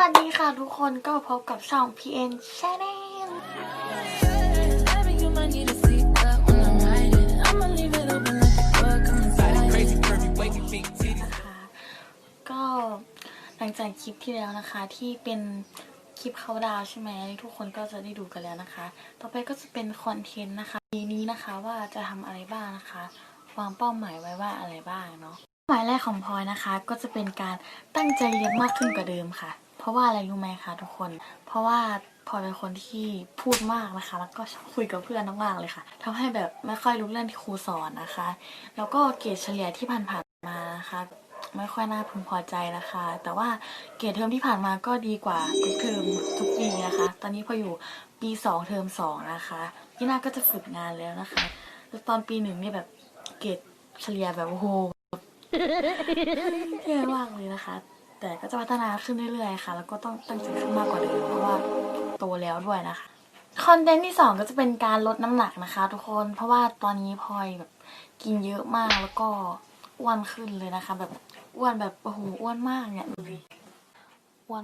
สวัสดีค่ะทุกคนก็พบกับช่อง PN Channel Having you might need a seatbelt when I'm riding. I'ma leave it open like a book. I'm inside. Crazy curvy wavy feet titties. นะคะก็หลังจากคลิปที่แล้วนะคะที่เป็นคลิปเขาดาวน์ใช่ไหมทุกคนก็จะได้ดูกันแล้วนะคะ ต่อไปก็จะเป็นคอนเทนต์นะคะปีนี้นะคะว่าจะทำอะไรบ้างนะคะวางเป้าหมายไว้ว่าอะไรบ้างเนาะเป้าหมายแรกของพลอยนะคะ ก็จะเป็นการตั้งใจเรียนมากขึ้นกว่าเดิมค่ะเพ ราะว่าอะไรรู้ไหมคะทุกคน เพราะว่าพอเป็นคนที่พูดมากนะคะ แล้วก็ชอบคุยกับเพื่อนมากๆเลยค่ะทำให้แบบไม่ค่อยรู้เรื่องที่ครูสอนนะคะ แล้วก็เกรดเฉลี่ยที่ผ่านๆมานะคะ ไม่ค่อยน่าพึงพอใจนะคะ แต่ว่าเกรดเทอมที่ผ่านมาก็ดีกว่าทุกเทอมทุกปีนะคะ ตอนนี้พออยู่ปีสองเทอมสองนะคะพี่หน้าก็จะฝึกงานแล้วนะคะแล้วตอนปีหนึ่งนี่แบบเกรดเฉลี่ยแบบโอ้โหแย่มากเลยนะคะ แต่ก็จะพัฒนาขึ้นเรื่อยๆค่ะ แล้วก็ต้องตั้งใจขึ้นมากกว่าเดิมเพราะว่าโตแล้วด้วยนะคะคอนเทนต์ที่ 2 ก็จะเป็นการลดน้ำหนักนะคะ ทุกคนเพราะว่าตอนนี้พลอยแบบกินเยอะมากแล้วก็อ้วนขึ้นเลยนะคะ แบบอ้วนแบบโอ้โหอ้วนมากเนี่ยดูดิอ้วน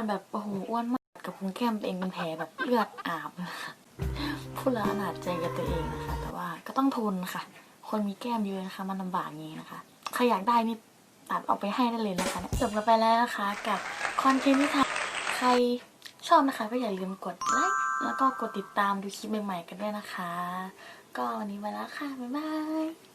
นแบบโอ้โหอ้วนมากกับพุงแก้มตัวเองเป็นแผลแบบเลือดอาบ คะพูดแล้วอนาจใจกับตัวเองนะคะ แต่ว่าก็ต้องทนค่ะ คนมีแก้มเยอะนะคะมันลำบากงี้นะคะใครอยากได้นี่ตัดออกไปให้ได้เลยนะคะจบกันไปแล้วนะคะกับคอนเทนต์ที่ทำใครชอบนะคะ ก็อย่าลืมกดไลค์แล้วก็กดติดตามดูคลิปใหม่ๆกันด้วยนะคะ ก็วันนี้ไปแล้วค่ะบ๊ายบาย